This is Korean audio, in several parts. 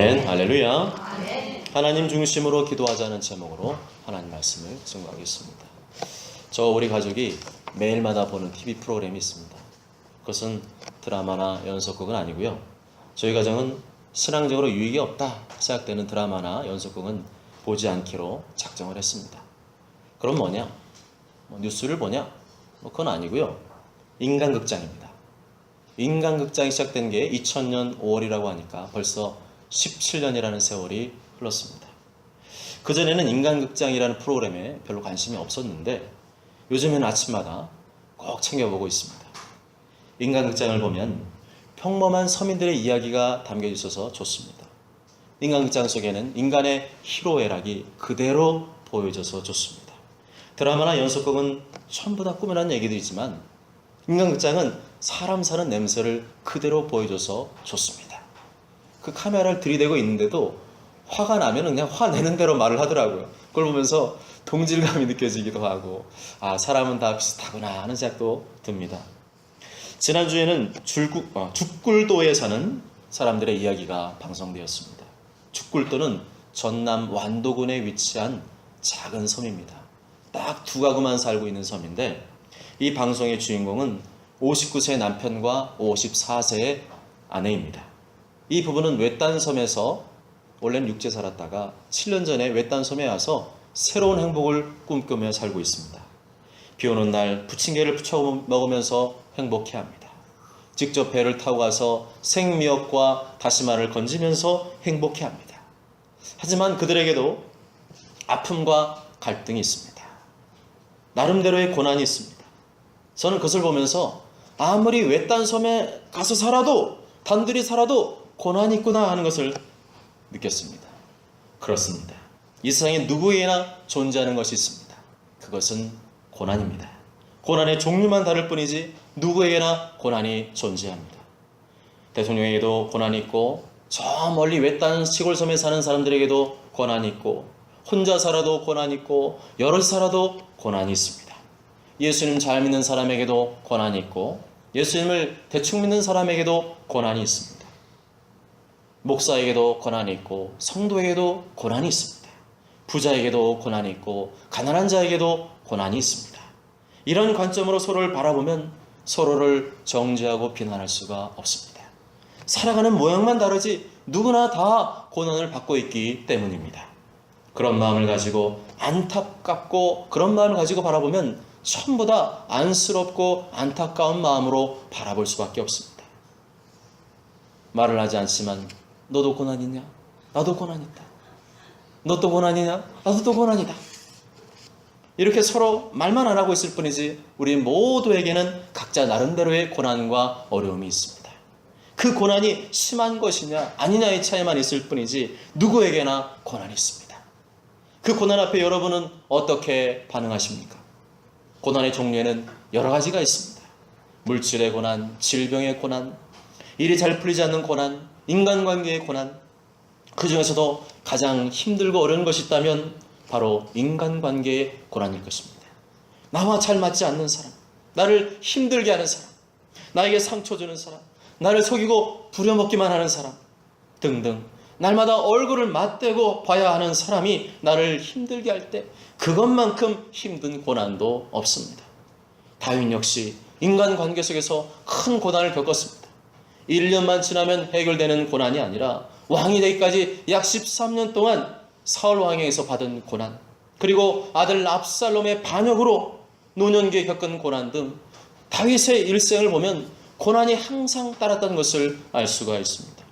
아멘. 할렐루야. 하나님 중심으로 기도하자는 제목으로 하나님 말씀을 증거하겠습니다. 저 우리 가족이 매일마다 보는 TV 프로그램이 있습니다. 그것은 드라마나 연속극은 아니고요. 저희 가정은 신앙적으로 유익이 없다 생각되는 드라마나 연속극은 보지 않기로 작정을 했습니다. 그럼 뭐냐? 뭐 뉴스를 보냐? 뭐 그건 아니고요. 인간극장입니다. 인간극장이 시작된 게 2000년 5월이라고 하니까 벌써 17년이라는 세월이 흘렀습니다. 그전에는 인간극장이라는 프로그램에 별로 관심이 없었는데 요즘에는 아침마다 꼭 챙겨보고 있습니다. 인간극장을 보면 평범한 서민들의 이야기가 담겨 있어서 좋습니다. 인간극장 속에는 인간의 희로애락이 그대로 보여져서 좋습니다. 드라마나 연속극은 전부 다 꾸며난 얘기들이지만 인간극장은 사람 사는 냄새를 그대로 보여줘서 좋습니다. 그 카메라를 들이대고 있는데도 화가 나면 그냥 화내는 대로 말을 하더라고요. 그걸 보면서 동질감이 느껴지기도 하고, 아, 사람은 다 비슷하구나 하는 생각도 듭니다. 지난주에는 줄구, 어, 죽굴도에 사는 사람들의 이야기가 방송되었습니다. 죽굴도는 전남 완도군에 위치한 작은 섬입니다. 딱 두 가구만 살고 있는 섬인데, 이 방송의 주인공은 59세 남편과 54세의 아내입니다. 이 부부는 외딴 섬에서 원래는 육지에 살았다가 7년 전에 외딴 섬에 와서 새로운 행복을 꿈꾸며 살고 있습니다. 비 오는 날 부침개를 부쳐 먹으면서 행복해 합니다. 직접 배를 타고 가서 생미역과 다시마를 건지면서 행복해 합니다. 하지만 그들에게도 아픔과 갈등이 있습니다. 나름대로의 고난이 있습니다. 저는 그것을 보면서 아무리 외딴 섬에 가서 살아도 단둘이 살아도 고난이 있구나 하는 것을 느꼈습니다. 그렇습니다. 이 세상에 누구에게나 존재하는 것이 있습니다. 그것은 고난입니다. 고난의 종류만 다를 뿐이지 누구에게나 고난이 존재합니다. 대통령에게도 고난이 있고 저 멀리 외딴 시골 섬에 사는 사람들에게도 고난이 있고 혼자 살아도 고난이 있고 여럿 살아도 고난이 있습니다. 예수님 잘 믿는 사람에게도 고난이 있고 예수님을 대충 믿는 사람에게도 고난이 있습니다. 목사에게도 고난이 있고 성도에게도 고난이 있습니다. 부자에게도 고난이 있고 가난한 자에게도 고난이 있습니다. 이런 관점으로 서로를 바라보면 서로를 정죄하고 비난할 수가 없습니다. 살아가는 모양만 다르지 누구나 다 고난을 받고 있기 때문입니다. 그런 마음을 가지고 안타깝고 그런 마음을 가지고 바라보면 전부 다 안쓰럽고 안타까운 마음으로 바라볼 수밖에 없습니다. 말을 하지 않지만 너도 고난 있냐? 나도 고난 있다. 너 또 고난이냐? 나도 또 고난이다. 이렇게 서로 말만 안 하고 있을 뿐이지 우리 모두에게는 각자 나름대로의 고난과 어려움이 있습니다. 그 고난이 심한 것이냐 아니냐의 차이만 있을 뿐이지 누구에게나 고난이 있습니다. 그 고난 앞에 여러분은 어떻게 반응하십니까? 고난의 종류에는 여러 가지가 있습니다. 물질의 고난, 질병의 고난, 일이 잘 풀리지 않는 고난, 인간관계의 고난, 그 중에서도 가장 힘들고 어려운 것이 있다면 바로 인간관계의 고난일 것입니다. 나와 잘 맞지 않는 사람, 나를 힘들게 하는 사람, 나에게 상처 주는 사람, 나를 속이고 부려먹기만 하는 사람 등등 날마다 얼굴을 맞대고 봐야 하는 사람이 나를 힘들게 할 때 그것만큼 힘든 고난도 없습니다. 다윈 역시 인간 관계 속에서 큰 고난을 겪었습니다. 1년만 지나면 해결되는 고난이 아니라 왕이 되기까지 약 13년 동안 사울 왕에게서 받은 고난, 그리고 아들 압살롬의 반역으로 노년기에 겪은 고난 등 다윗의 일생을 보면 고난이 항상 따랐다는 것을 알 수가 있습니다.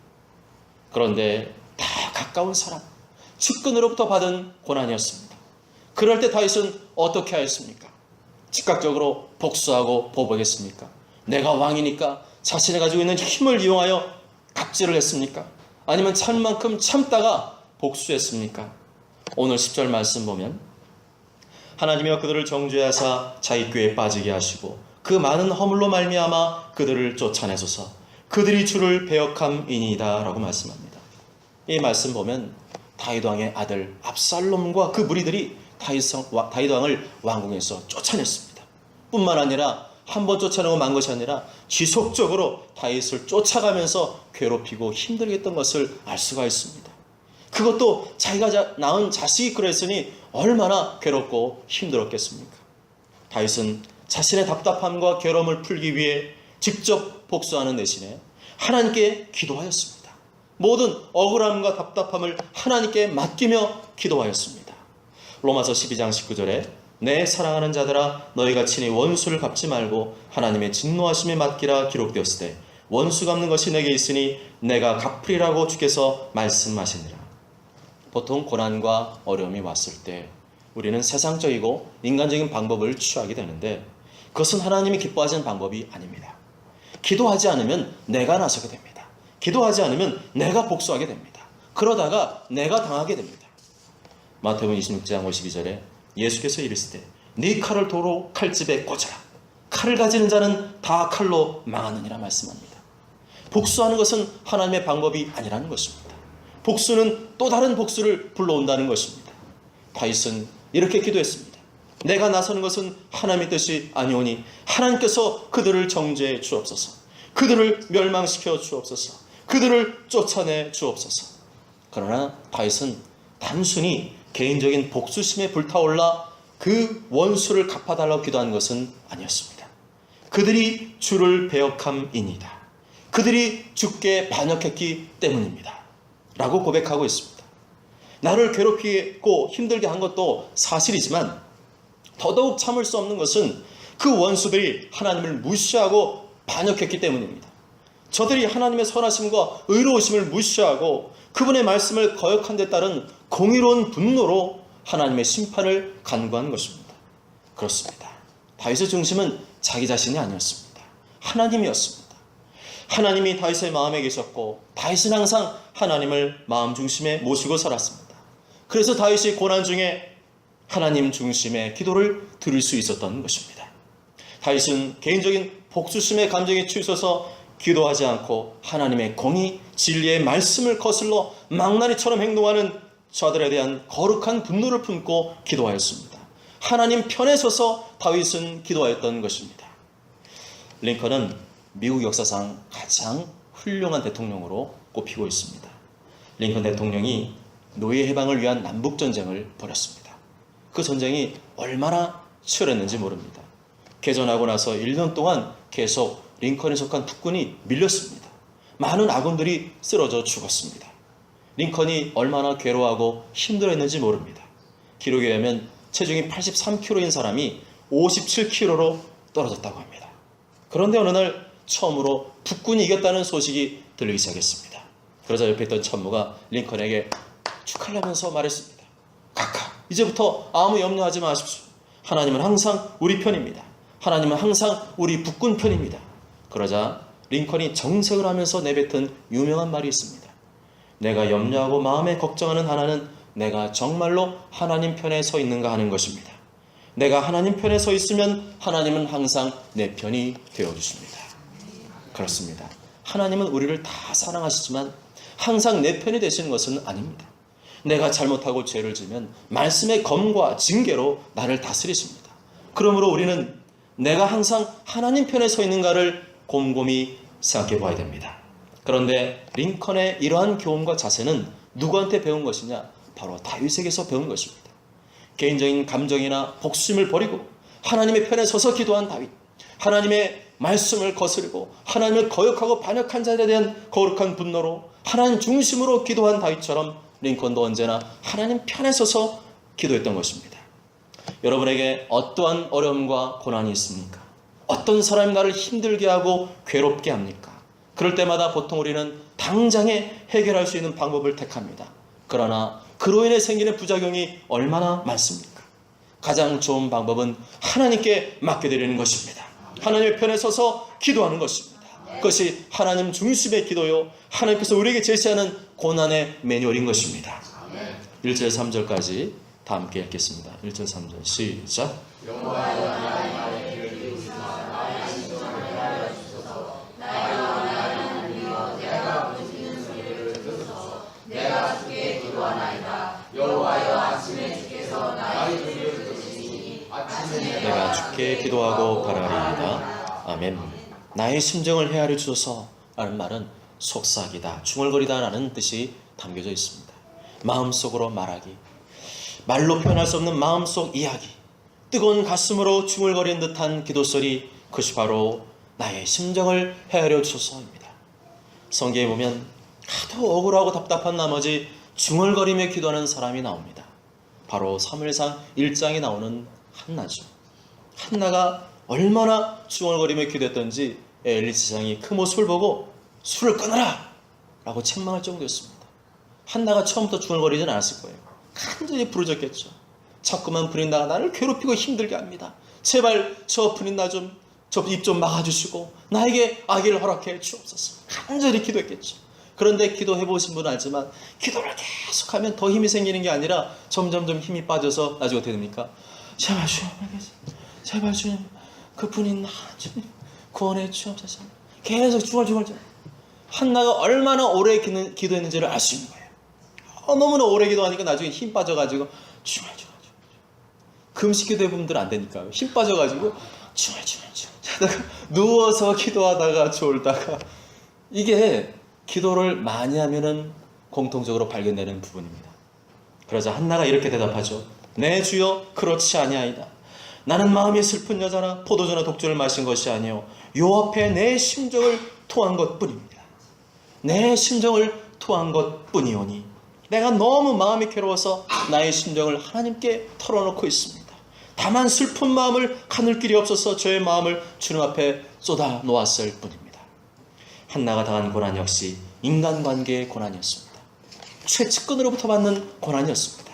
그런데 다 가까운 사람, 측근으로부터 받은 고난이었습니다. 그럴 때 다윗은 어떻게 하였습니까? 즉각적으로 복수하고 보복했습니까? 내가 왕이니까 자신이 가지고 있는 힘을 이용하여 갑질을 했습니까? 아니면 참 만큼 참다가 복수했습니까? 오늘 10절 말씀 보면 하나님이여 그들을 정죄하사 자기 꾀에 빠지게 하시고 그 많은 허물로 말미암아 그들을 쫓아내소서 그들이 주를 배역함이니이다라고 말씀합니다. 이 말씀 보면 다윗 왕의 아들 압살롬과 그 무리들이 다윗 왕을 왕궁에서 쫓아냈습니다. 뿐만 아니라 한 번 쫓아내고 만 것이 아니라 지속적으로 다윗을 쫓아가면서 괴롭히고 힘들게 했던 것을 알 수가 있습니다. 그것도 자기가 자- 낳은 자식이 그랬으니 얼마나 괴롭고 힘들었겠습니까? 다윗은 자신의 답답함과 괴로움을 풀기 위해 직접 복수하는 대신에 하나님께 기도하였습니다. 모든 억울함과 답답함을 하나님께 맡기며 기도하였습니다. 로마서 12장 19절에 내 사랑하는 자들아 너희가 친히 원수를 갚지 말고 하나님의 진노하심에 맡기라 기록되었을 때 원수 갚는 것이 내게 있으니 내가 갚으리라고 주께서 말씀하시니라. 보통 고난과 어려움이 왔을 때 우리는 세상적이고 인간적인 방법을 취하게 되는데 그것은 하나님이 기뻐하시는 방법이 아닙니다. 기도하지 않으면 내가 나서게 됩니다. 기도하지 않으면 내가 복수하게 됩니다. 그러다가 내가 당하게 됩니다. 마태복음 26장 52절에 예수께서 이르시되 네 칼을 도로 칼집에 꽂아라. 칼을 가지는 자는 다 칼로 망하느니라 말씀합니다. 복수하는 것은 하나님의 방법이 아니라는 것입니다. 복수는 또 다른 복수를 불러온다는 것입니다. 다윗은 이렇게 기도했습니다. 내가 나서는 것은 하나님의 뜻이 아니오니 하나님께서 그들을 정죄해 주옵소서. 그들을 멸망시켜 주옵소서. 그들을 쫓아내 주옵소서. 그러나 다윗은 단순히 개인적인 복수심에 불타올라 그 원수를 갚아달라고 기도한 것은 아니었습니다. 그들이 주를 배역함이니다. 그들이 주께 반역했기 때문입니다. 라고 고백하고 있습니다. 나를 괴롭히고 힘들게 한 것도 사실이지만 더더욱 참을 수 없는 것은 그 원수들이 하나님을 무시하고 반역했기 때문입니다. 저들이 하나님의 선하심과 의로우심을 무시하고 그분의 말씀을 거역한 데 따른 공의로운 분노로 하나님의 심판을 간구한 것입니다. 그렇습니다. 다윗의 중심은 자기 자신이 아니었습니다. 하나님이었습니다. 하나님이 다윗의 마음에 계셨고 다윗은 항상 하나님을 마음 중심에 모시고 살았습니다. 그래서 다윗이 고난 중에 하나님 중심의 기도를 들을 수 있었던 것입니다. 다윗은 개인적인 복수심의 감정에 치우쳐서 기도하지 않고 하나님의 공의, 진리의 말씀을 거슬러 망나니처럼 행동하는 자들에 대한 거룩한 분노를 품고 기도하였습니다. 하나님 편에 서서 다윗은 기도하였던 것입니다. 링컨은 미국 역사상 가장 훌륭한 대통령으로 꼽히고 있습니다. 링컨 대통령이 노예 해방을 위한 남북 전쟁을 벌였습니다. 그 전쟁이 얼마나 치열했는지 모릅니다. 개전하고 나서 1년 동안 계속 링컨에 속한 북군이 밀렸습니다. 많은 아군들이 쓰러져 죽었습니다. 링컨이 얼마나 괴로워하고 힘들었는지 모릅니다. 기록에 의하면 체중이 83kg인 사람이 57kg로 떨어졌다고 합니다. 그런데 어느 날 처음으로 북군이 이겼다는 소식이 들리기 시작했습니다. 그러자 옆에 있던 천무가 링컨에게 축하하면서 말했습니다. 각하, 이제부터 아무 염려하지 마십시오. 하나님은 항상 우리 편입니다. 하나님은 항상 우리 북군 편입니다. 그러자 링컨이 정색을 하면서 내뱉은 유명한 말이 있습니다. 내가 염려하고 마음에 걱정하는 하나는 내가 정말로 하나님 편에 서 있는가 하는 것입니다. 내가 하나님 편에 서 있으면 하나님은 항상 내 편이 되어 주십니다. 그렇습니다. 하나님은 우리를 다 사랑하시지만 항상 내 편이 되시는 것은 아닙니다. 내가 잘못하고 죄를 지면 말씀의 검과 징계로 나를 다스리십니다. 그러므로 우리는 내가 항상 하나님 편에 서 있는가를 곰곰이 생각해 봐야 됩니다. 그런데 링컨의 이러한 교훈과 자세는 누구한테 배운 것이냐? 바로 다윗에게서 배운 것입니다. 개인적인 감정이나 복수심을 버리고 하나님의 편에 서서 기도한 다윗. 하나님의 말씀을 거스르고 하나님을 거역하고 반역한 자들에 대한 거룩한 분노로 하나님 중심으로 기도한 다윗처럼 링컨도 언제나 하나님 편에 서서 기도했던 것입니다. 여러분에게 어떠한 어려움과 고난이 있습니까? 어떤 사람이 나를 힘들게 하고 괴롭게 합니까? 그럴 때마다 보통 우리는 당장에 해결할 수 있는 방법을 택합니다. 그러나 그로 인해 생기는 부작용이 얼마나 많습니까? 가장 좋은 방법은 하나님께 맡겨드리는 것입니다. 하나님의 편에 서서 기도하는 것입니다. 그것이 하나님 중심의 기도요. 하나님께서 우리에게 제시하는 고난의 매뉴얼인 것입니다. 1절 3절까지 다 함께 읽겠습니다. 1절 3절 시작. 주께 기도하고 바라리이다. 아멘. 나의 심정을 헤아려 주소서 라는 말은 속삭이다, 중얼거리다 라는 뜻이 담겨져 있습니다. 마음속으로 말하기, 말로 표현할 수 없는 마음속 이야기, 뜨거운 가슴으로 중얼거리는 듯한 기도 소리, 그것이 바로 나의 심정을 헤아려 주소서입니다. 성경에 보면 하도 억울하고 답답한 나머지 중얼거리며 기도하는 사람이 나옵니다. 바로 사무엘상 1장에 나오는 한나죠. 한나가 얼마나 중얼거리며 기도했던지 엘리 지상이 그 모습을 보고 술을 끊어라! 라고 책망할 정도였습니다. 한나가 처음부터 중얼거리진 않았을 거예요. 간절히 부르짖겠죠. 자꾸만 브린다가 나를 괴롭히고 힘들게 합니다. 제발 저 브린다 좀, 저 입 좀 막아주시고 나에게 아기를 허락해 주옵소서. 간절히 기도했겠죠. 그런데 기도해 보신 분은 알지만 기도를 계속하면 더 힘이 생기는 게 아니라 점점점 힘이 빠져서 나중에 어떻게 됩니까? 제발 주님, 제발 주님, 나 주님 구원해 주옵소서. 계속 중얼중얼 한나가 얼마나 오래 기는- 기도했는지를 알 수 있는 거예요. 어, 너무나 오래 기도하니까 나중에 힘 빠져가지고 중얼중얼 금식 기도해 보면 안 되니까요. 힘 빠져가지고 중얼중얼 자다가 누워서 기도하다가 졸다가 이게 기도를 많이 하면은 공통적으로 발견되는 부분입니다. 그러자 한나가 이렇게 대답하죠. 내 주여 그렇지 아니하이다. 나는 마음이 슬픈 여자나 포도주나 독주를 마신 것이 아니요 요 앞에 내 심정을 토한 것뿐입니다. 내 심정을 토한 것뿐이오니 내가 너무 마음이 괴로워서 나의 심정을 하나님께 털어놓고 있습니다. 다만 슬픈 마음을 가눌 길이 없어서 저의 마음을 주님 앞에 쏟아 놓았을 뿐입니다. 한나가 당한 고난 역시 인간관계의 고난이었습니다. 최측근으로부터 받는 고난이었습니다.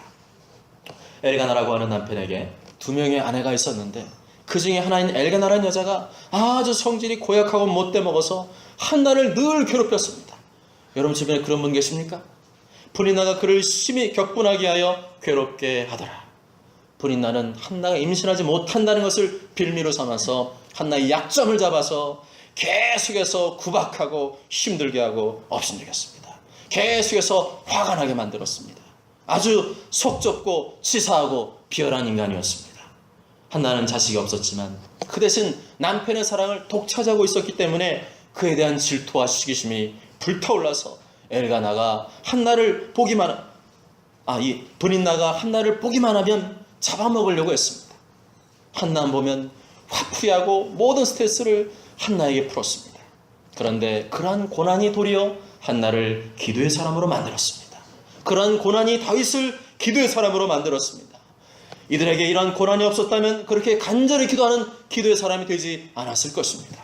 엘가나라고 하는 남편에게 두 명의 아내가 있었는데 그 중에 하나인 엘가나라는 여자가 아주 성질이 고약하고 못돼 먹어서 한나를 늘 괴롭혔습니다. 여러분 주변에 그런 분 계십니까? 브리나가 그를 심히 격분하게 하여 괴롭게 하더라. 브리나는 한나가 임신하지 못한다는 것을 빌미로 삼아서 한나의 약점을 잡아서 계속해서 구박하고 힘들게 하고 업신들게 했습니다. 계속해서 화가 나게 만들었습니다. 아주 속 좁고 치사하고 비열한 인간이었습니다. 한나는 자식이 없었지만 그 대신 남편의 사랑을 독차지하고 있었기 때문에 그에 대한 질투와 시기심이 불타올라서 엘가나가 한나를 보기만 아이 브린나가 한나를 보기만 하면 잡아먹으려고 했습니다. 한나 보면 화풀이하고 모든 스트레스를 한나에게 풀었습니다. 그런데 그러한 고난이 도리어 한나를 기도의 사람으로 만들었습니다. 그러한 고난이 다윗을 기도의 사람으로 만들었습니다. 이들에게 이러한 고난이 없었다면 그렇게 간절히 기도하는 기도의 사람이 되지 않았을 것입니다.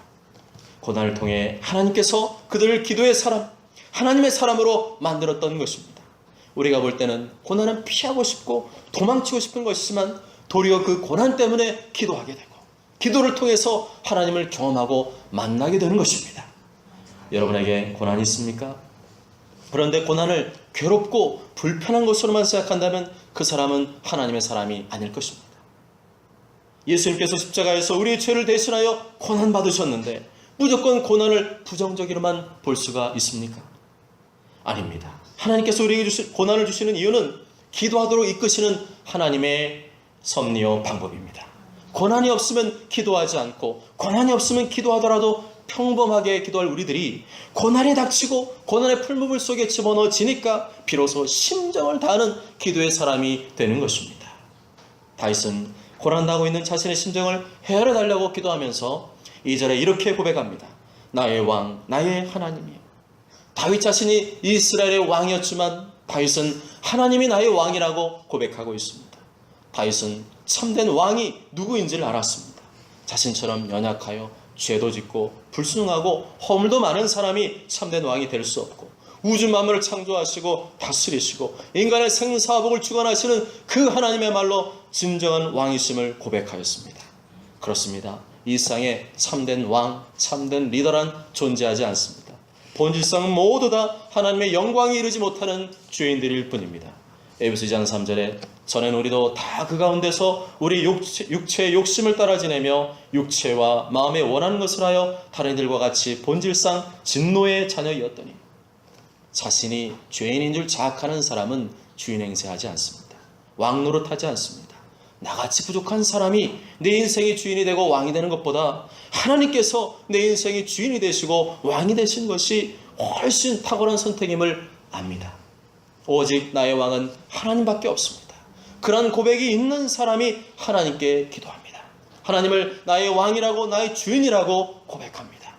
고난을 통해 하나님께서 그들을 기도의 사람, 하나님의 사람으로 만들었던 것입니다. 우리가 볼 때는 고난은 피하고 싶고 도망치고 싶은 것이지만 도리어 그 고난 때문에 기도하게 되고 기도를 통해서 하나님을 경험하고 만나게 되는 것입니다. 여러분에게 고난이 있습니까? 그런데 고난을 괴롭고 불편한 것으로만 생각한다면 그 사람은 하나님의 사람이 아닐 것입니다. 예수님께서 십자가에서 우리의 죄를 대신하여 고난 받으셨는데 무조건 고난을 부정적으로만 볼 수가 있습니까? 아닙니다. 하나님께서 우리에게 주신 고난을 주시는 이유는 기도하도록 이끄시는 하나님의 섭리요 방법입니다. 고난이 없으면 기도하지 않고 고난이 없으면 기도하더라도 평범하게 기도할 우리들이 고난이 닥치고 고난의 풀무불 속에 집어넣어지니까 비로소 심정을 다하는 기도의 사람이 되는 것입니다. 다윗은 고난당하고 있는 자신의 심정을 헤아려 달라고 기도하면서 2절에 이렇게 고백합니다. 나의 왕, 나의 하나님이요. 다윗 자신이 이스라엘의 왕이었지만 다윗은 하나님이 나의 왕이라고 고백하고 있습니다. 다윗은 참된 왕이 누구인지를 알았습니다. 자신처럼 연약하여 죄도 짓고 불순하고 허물도 많은 사람이 참된 왕이 될 수 없고 우주 만물을 창조하시고 다스리시고 인간의 생사복을 주관하시는 그 하나님의 말로 진정한 왕이심을 고백하였습니다. 그렇습니다. 이 세상에 참된 왕, 참된 리더란 존재하지 않습니다. 본질상 모두 다 하나님의 영광이 이르지 못하는 죄인들일 뿐입니다. 에베소 2장 3절에 전엔 우리도 다 그 가운데서 우리 육체, 육체의 욕심을 따라 지내며 육체와 마음에 원하는 것을 하여 다른 이들과 같이 본질상 진노의 자녀이었더니 자신이 죄인인 줄 자학하는 사람은 주인 행세하지 않습니다. 왕 노릇하지 않습니다. 나같이 부족한 사람이 내 인생의 주인이 되고 왕이 되는 것보다 하나님께서 내 인생의 주인이 되시고 왕이 되신 것이 훨씬 탁월한 선택임을 압니다. 오직 나의 왕은 하나님밖에 없습니다. 그런 고백이 있는 사람이 하나님께 기도합니다. 하나님을 나의 왕이라고 나의 주인이라고 고백합니다.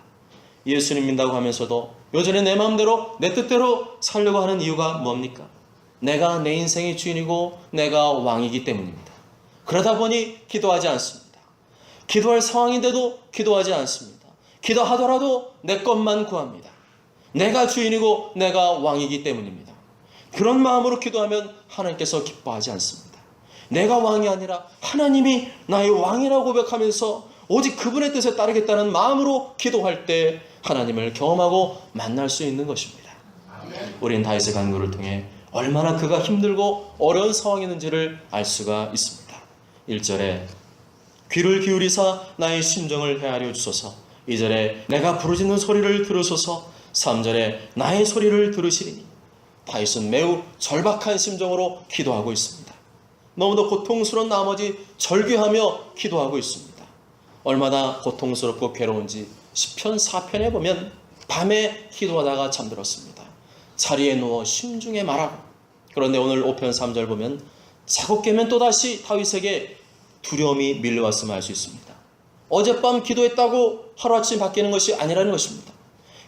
예수님 믿다고 하면서도 여전히 내 마음대로 내 뜻대로 살려고 하는 이유가 뭡니까? 내가 내 인생의 주인이고 내가 왕이기 때문입니다. 그러다 보니 기도하지 않습니다. 기도할 상황인데도 기도하지 않습니다. 기도하더라도 내 것만 구합니다. 내가 주인이고 내가 왕이기 때문입니다. 그런 마음으로 기도하면 하나님께서 기뻐하지 않습니다. 내가 왕이 아니라 하나님이 나의 왕이라고 고백하면서 오직 그분의 뜻에 따르겠다는 마음으로 기도할 때 하나님을 경험하고 만날 수 있는 것입니다. 우리는 다윗의 간구를 통해 얼마나 그가 힘들고 어려운 상황이었는지를 알 수가 있습니다. 1절에 귀를 기울이사 나의 심정을 헤아려 주소서 2절에 내가 부르짖는 소리를 들으소서 3절에 나의 소리를 들으시리니 다윗은 매우 절박한 심정으로 기도하고 있습니다. 너무도 고통스러운 나머지 절규하며 기도하고 있습니다. 얼마나 고통스럽고 괴로운지 시편 4편에 보면 밤에 기도하다가 잠들었습니다. 자리에 누워 심중에 말하고 그런데 오늘 5편 3절 보면 자고 깨면 또다시 다윗에게 두려움이 밀려왔음을 알 수 있습니다. 어젯밤 기도했다고 하루아침 바뀌는 것이 아니라는 것입니다.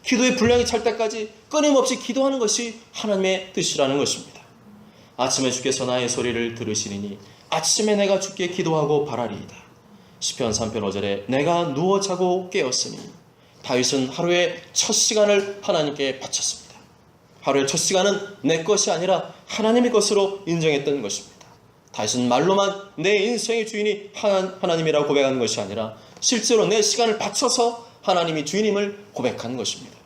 기도의 분량이 찰 때까지 끊임없이 기도하는 것이 하나님의 뜻이라는 것입니다. 아침에 주께서 나의 소리를 들으시리니 아침에 내가 주께 기도하고 바라리이다. 시편 3편 5절에 내가 누워 자고 깨었으니 다윗은 하루의 첫 시간을 하나님께 바쳤습니다. 하루의 첫 시간은 내 것이 아니라 하나님의 것으로 인정했던 것입니다. 다윗은 말로만 내 인생의 주인이 하나, 하나님이라고 고백하는 것이 아니라 실제로 내 시간을 바쳐서 하나님이 주인임을 고백하는 것입니다.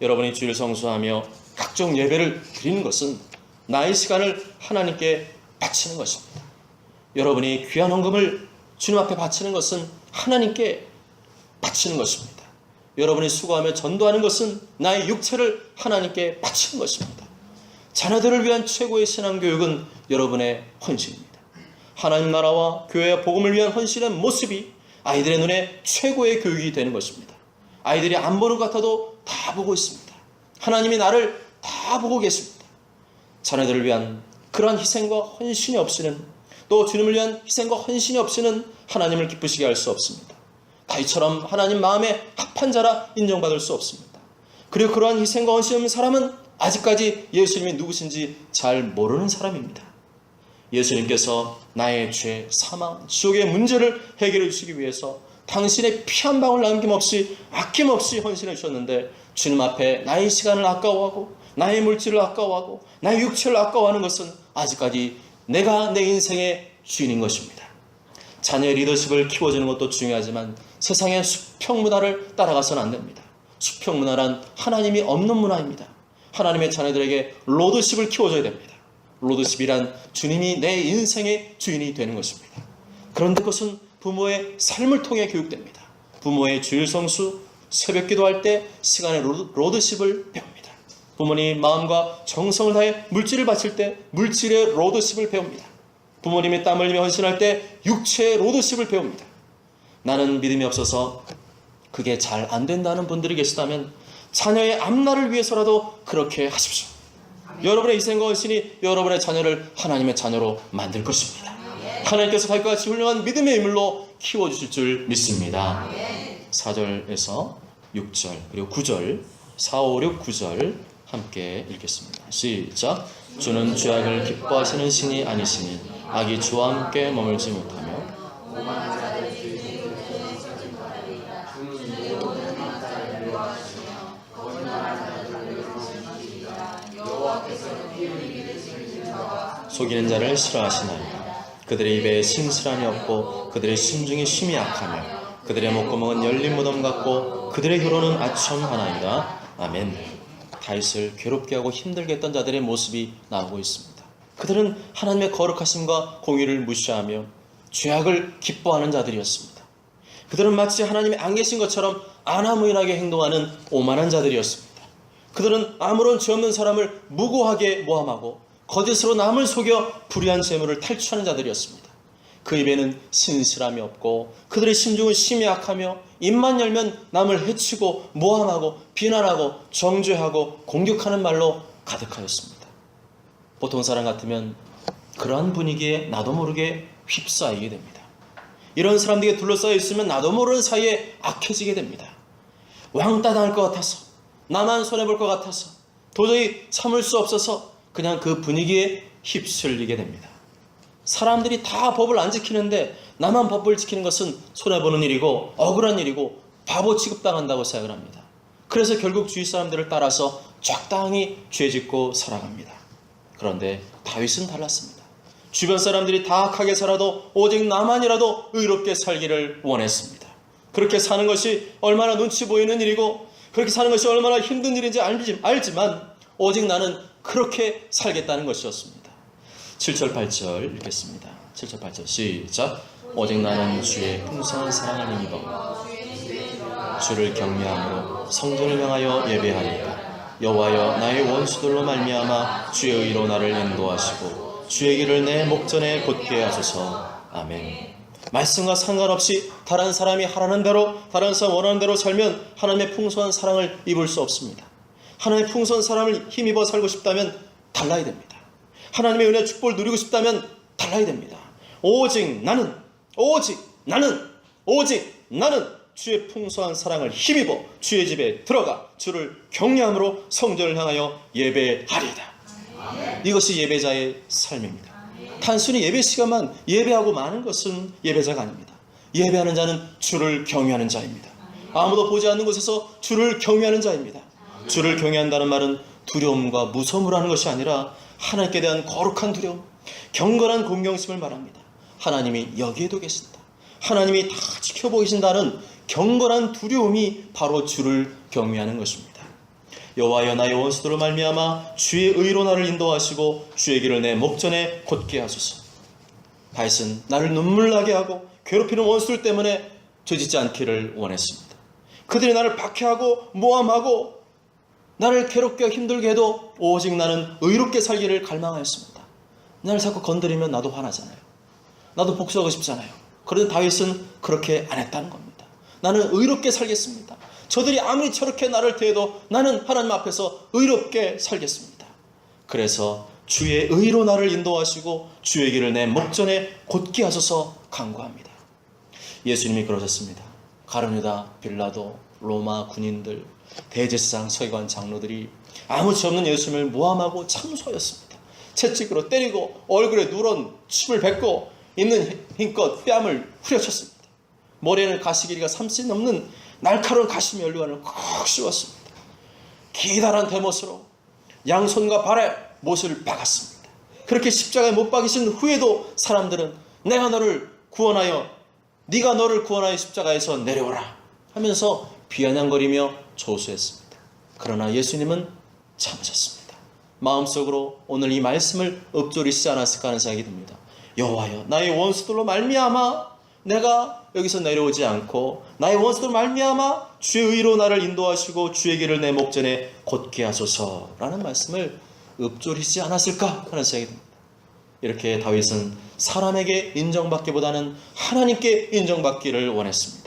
여러분이 주일 성수하며 각종 예배를 드리는 것은 나의 시간을 하나님께 바치는 것입니다. 여러분이 귀한 헌금을 주님 앞에 바치는 것은 하나님께 바치는 것입니다. 여러분이 수고하며 전도하는 것은 나의 육체를 하나님께 바치는 것입니다. 자녀들을 위한 최고의 신앙교육은 여러분의 헌신입니다. 하나님 나라와 교회와 복음을 위한 헌신의 모습이 아이들의 눈에 최고의 교육이 되는 것입니다. 아이들이 안 보는 것 같아도 다 보고 있습니다. 하나님이 나를 다 보고 계십니다. 자녀들을 위한 그러한 희생과 헌신이 없이는 또 주님을 위한 희생과 헌신이 없이는 하나님을 기쁘시게 할 수 없습니다. 다이처럼 하나님 마음에 합한 자라 인정받을 수 없습니다. 그리고 그러한 희생과 헌신 없는 사람은 아직까지 예수님이 누구신지 잘 모르는 사람입니다. 예수님께서 나의 죄, 사망, 지옥의 문제를 해결해 주시기 위해서 당신의 피 한 방울 남김없이 아낌없이 헌신해 주셨는데 주님 앞에 나의 시간을 아까워하고 나의 물질을 아까워하고 나의 육체를 아까워하는 것은 아직까지 내가 내 인생의 주인인 것입니다. 자녀의 리더십을 키워주는 것도 중요하지만 세상의 수평 문화를 따라가서는 안 됩니다. 수평 문화란 하나님이 없는 문화입니다. 하나님의 자녀들에게 로드십을 키워줘야 됩니다. 로드십이란 주님이 내 인생의 주인이 되는 것입니다. 그런데 그것은 부모의 삶을 통해 교육됩니다. 부모의 주일 성수, 새벽 기도할 때 시간의 로드십을 배웁니다. 부모님 마음과 정성을 다해 물질을 바칠 때 물질의 로드십을 배웁니다. 부모님의 땀 흘리며 헌신할 때 육체의 로드십을 배웁니다. 나는 믿음이 없어서 그게 잘 안 된다는 분들이 계시다면 자녀의 앞날을 위해서라도 그렇게 하십시오. 여러분의 희생과 헌신이 여러분의 자녀를 하나님의 자녀로 만들 것입니다. 하나님께서 다윗과 같이 훌륭한 믿음의 인물로 키워주실 줄 믿습니다. 4절에서 6절 그리고 9절 4, 5, 6, 9절 함께 읽겠습니다. 시작 주는 죄악을 기뻐하시는 신이 아니시니 악이 주와 함께 머물지 못하며 속이는 자를 싫어하시나이다. 그들의 입에 심술함이 없고 그들의 심중이 심히 약하며 그들의 목구멍은 열린 무덤 같고 그들의 혀로는 아첨 하나이다. 아멘. 다윗을 괴롭게 하고 힘들게 했던 자들의 모습이 나오고 있습니다. 그들은 하나님의 거룩하심과 공의를 무시하며 죄악을 기뻐하는 자들이었습니다. 그들은 마치 하나님의 안 계신 것처럼 아나무인하게 행동하는 오만한 자들이었습니다. 그들은 아무런 죄 없는 사람을 무고하게 모함하고 거짓으로 남을 속여 불의한 재물을 탈취하는 자들이었습니다. 그 입에는 신실함이 없고 그들의 심중은 심히 약하며 입만 열면 남을 해치고 모함하고 비난하고 정죄하고 공격하는 말로 가득하였습니다. 보통 사람 같으면 그러한 분위기에 나도 모르게 휩싸이게 됩니다. 이런 사람들에게 둘러싸여 있으면 나도 모르는 사이에 악해지게 됩니다. 왕따 당할 것 같아서 나만 손해볼 것 같아서 도저히 참을 수 없어서 그냥 그 분위기에 휩쓸리게 됩니다. 사람들이 다 법을 안 지키는데 나만 법을 지키는 것은 손해보는 일이고 억울한 일이고 바보 취급당한다고 생각을 합니다. 그래서 결국 주위 사람들을 따라서 적당히 죄짓고 살아갑니다. 그런데 다윗은 달랐습니다. 주변 사람들이 다 악하게 살아도 오직 나만이라도 의롭게 살기를 원했습니다. 그렇게 사는 것이 얼마나 눈치 보이는 일이고 그렇게 사는 것이 얼마나 힘든 일인지 알지- 알지만 오직 나는 그렇게 살겠다는 것이었습니다. 7절 8절 읽겠습니다. 7절 8절 시작. 오직 나는 주의 풍성한 사랑을 힘입어 주를 경외함으로 성전을 향하여 예배하리이다. 여호와여 나의 원수들로 말미암아 주의 의로 나를 인도하시고 주의 길을 내 목전에 곧게 하소서. 아멘. 말씀과 상관없이 다른 사람이 하라는 대로 다른 사람 원하는 대로 살면 하나님의 풍성한 사랑을 입을 수 없습니다. 하나님의 풍성한 사랑을 힘입어 살고 싶다면 달라야 됩니다. 하나님의 은혜 축복을 누리고 싶다면 달라야 됩니다. 오직 나는 오직 나는 오직 나는 주의 풍성한 사랑을 힘입어 주의 집에 들어가 주를 경외함으로 성전을 향하여 예배하리이다. 이것이 예배자의 삶입니다. 단순히 예배 시간만 예배하고 마는 것은 예배자가 아닙니다. 예배하는 자는 주를 경외하는 자입니다. 아무도 보지 않는 곳에서 주를 경외하는 자입니다. 주를 경외한다는 말은 두려움과 무서움을 하는 것이 아니라 하나님께 대한 거룩한 두려움, 경건한 공경심을 말합니다. 하나님이 여기에도 계신다. 하나님이 다 지켜보신다는 경건한 두려움이 바로 주를 경외하는 것입니다. 여호와여 나의 원수들로 말미암아 주의 의로 나를 인도하시고 주의 길을 내 목전에 곧게 하소서. 다윗은 나를 눈물 나게 하고 괴롭히는 원수들 때문에 죄짓지 않기를 원했습니다. 그들이 나를 박해하고 모함하고 나를 괴롭게 힘들게 해도 오직 나는 의롭게 살기를 갈망하였습니다. 나를 자꾸 건드리면 나도 화나잖아요. 나도 복수하고 싶잖아요. 그런데 다윗은 그렇게 안 했다는 겁니다. 나는 의롭게 살겠습니다. 저들이 아무리 저렇게 나를 대해도 나는 하나님 앞에서 의롭게 살겠습니다. 그래서 주의 의로 나를 인도하시고 주의 길을 내 목전에 곧게 하소서 강구합니다. 예수님이 그러셨습니다. 가르뉴다, 빌라도, 로마 군인들, 대제사장, 서기관 장로들이 아무 죄 없는 예수님을 모함하고 참소하였습니다. 채찍으로 때리고 얼굴에 누런 침을 뱉고 있는 힘껏 뺨을 후려쳤습니다. 머리에는 가시 길이가 3cm 넘는 날카로운 가시 면류관을 콕 씌웠습니다. 기다란 대못으로 양손과 발에 못을 박았습니다. 그렇게 십자가에 못 박이신 후에도 사람들은 내가 너를 구원하여 네가 너를 구원하여 십자가에서 내려오라 하면서 비아냥거리며 조수했습니다. 그러나 예수님은 참으셨습니다. 마음속으로 오늘 이 말씀을 읊조리시지 않았을까 하는 생각이 듭니다. 여호와여 나의 원수들로 말미암아 내가 여기서 내려오지 않고 나의 원수들로 말미암아 주의 의로 나를 인도하시고 주의 길을 내 목전에 곧게 하소서라는 말씀을 읊조리지 않았을까 하는 생각이 듭니다. 이렇게 다윗은 사람에게 인정받기보다는 하나님께 인정받기를 원했습니다.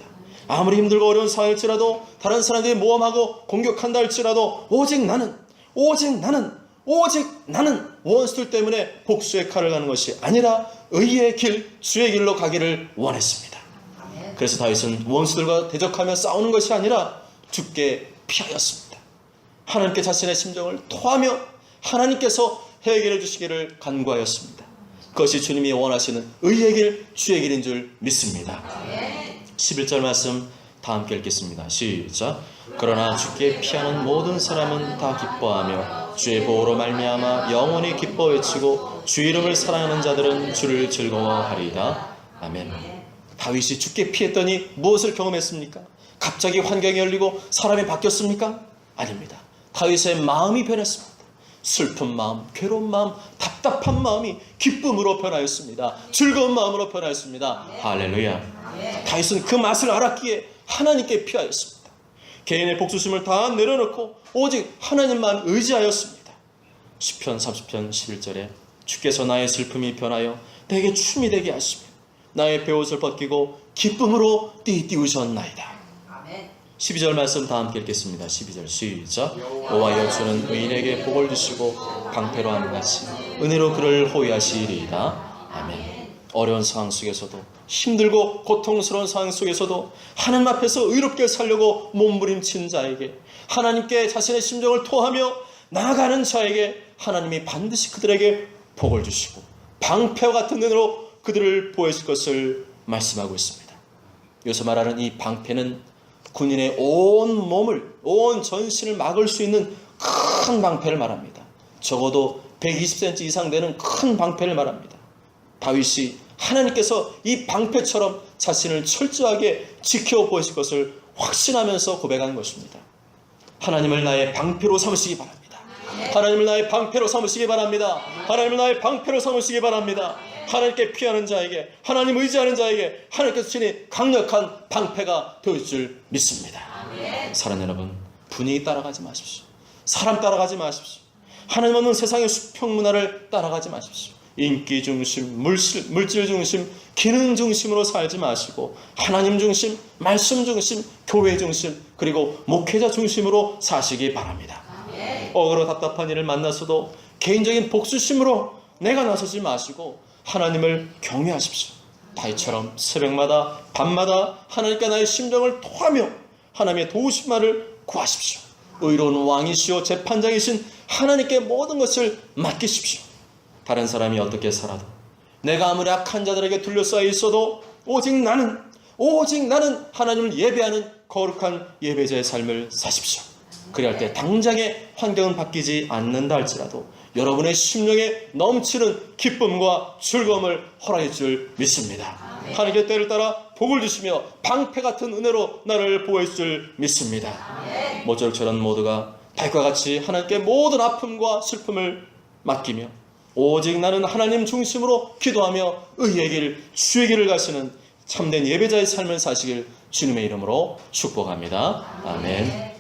아무리 힘들고 어려운 사일지라도 다른 사람들이 모험하고 공격한다 할지라도 오직 나는 오직 나는 오직 나는 원수들 때문에 복수의 칼을 가는 것이 아니라 의의 길 주의 길로 가기를 원했습니다. 그래서 다윗은 원수들과 대적하며 싸우는 것이 아니라 죽게 피하였습니다. 하나님께 자신의 심정을 토하며 하나님께서 해결해 주시기를 간구하였습니다. 그것이 주님이 원하시는 의의 길, 주의 길인 줄 믿습니다. 11절 말씀 다 함께 읽겠습니다. 시작. 그러나 주께 피하는 모든 사람은 다 기뻐하며 주의 보호로 말미암아 영원히 기뻐 외치고 주 이름을 사랑하는 자들은 주를 즐거워하리이다. 아멘. 다윗이 주께 피했더니 무엇을 경험했습니까? 갑자기 환경이 열리고 사람이 바뀌었습니까? 아닙니다. 다윗의 마음이 변했습니다. 슬픈 마음, 괴로운 마음, 답답한 마음이 기쁨으로 변하였습니다. 즐거운 마음으로 변하였습니다. 할렐루야. 다윗은 그 맛을 알았기에 하나님께 피하였습니다. 개인의 복수심을 다 내려놓고 오직 하나님만 의지하였습니다. 시편 30편 11절에 주께서 나의 슬픔이 변하여 내게 춤이 되게 하시며 나의 배옷을 벗기고 기쁨으로 띠띠우셨나이다. 아멘. 12절 말씀 다 함께 읽겠습니다. 12절 시작. 여호와 여호수는 의인에게 복을 주시고 방패로 함 같이 은혜로 그를 호위하시리이다. 아멘. 어려운 상황 속에서도 힘들고 고통스러운 상황 속에서도 하나님 앞에서 의롭게 살려고 몸부림친 자에게 하나님께 자신의 심정을 토하며 나아가는 자에게 하나님이 반드시 그들에게 복을 주시고 방패와 같은 은혜로 그들을 보여줄 것을 말씀하고 있습니다. 여기서 말하는 이 방패는 군인의 온 몸을 온 전신을 막을 수 있는 큰 방패를 말합니다. 적어도 120cm 이상 되는 큰 방패를 말합니다. 다윗이 하나님께서 이 방패처럼 자신을 철저하게 지켜 보실 것을 확신하면서 고백한 것입니다. 하나님을 나의 방패로 삼으시기 바랍니다. 하나님을 나의 방패로 삼으시기 바랍니다. 하나님을 나의 방패로 삼으시기 바랍니다. 하나님께 피하는 자에게 하나님 의지하는 자에게 하나님께서 친히 강력한 방패가 되실 줄 믿습니다. 사랑 여러분 분위기 따라가지 마십시오. 사람 따라가지 마십시오. 하나님 없는 세상의 수평 문화를 따라가지 마십시오. 인기 중심, 물질, 물질 중심, 기능 중심으로 살지 마시고 하나님 중심, 말씀 중심, 교회 중심, 그리고 목회자 중심으로 사시기 바랍니다. 억울로 답답한 일을 만나서도 개인적인 복수심으로 내가 나서지 마시고 하나님을 경외하십시오. 다이처럼 새벽마다 밤마다 하나님께 나의 심정을 토하며 하나님의 도우신 말을 구하십시오. 의로운 왕이시오 재판장이신 하나님께 모든 것을 맡기십시오. 다른 사람이 어떻게 살아도 내가 아무리 악한 자들에게 둘러싸여 있어도 오직 나는 오직 나는 하나님을 예배하는 거룩한 예배자의 삶을 사십시오. 그리할 때 당장의 환경은 바뀌지 않는다 할지라도 여러분의 심령에 넘치는 기쁨과 즐거움을 허락해 줄 믿습니다. 하나님의 때를 따라 복을 주시며 방패 같은 은혜로 나를 보호해 줄 믿습니다. 모쪼록처럼 모두가 달과 같이 하나님께 모든 아픔과 슬픔을 맡기며 오직 나는 하나님 중심으로 기도하며 의의 길, 주의 길을 가시는 참된 예배자의 삶을 사시길 주님의 이름으로 축복합니다. 아멘.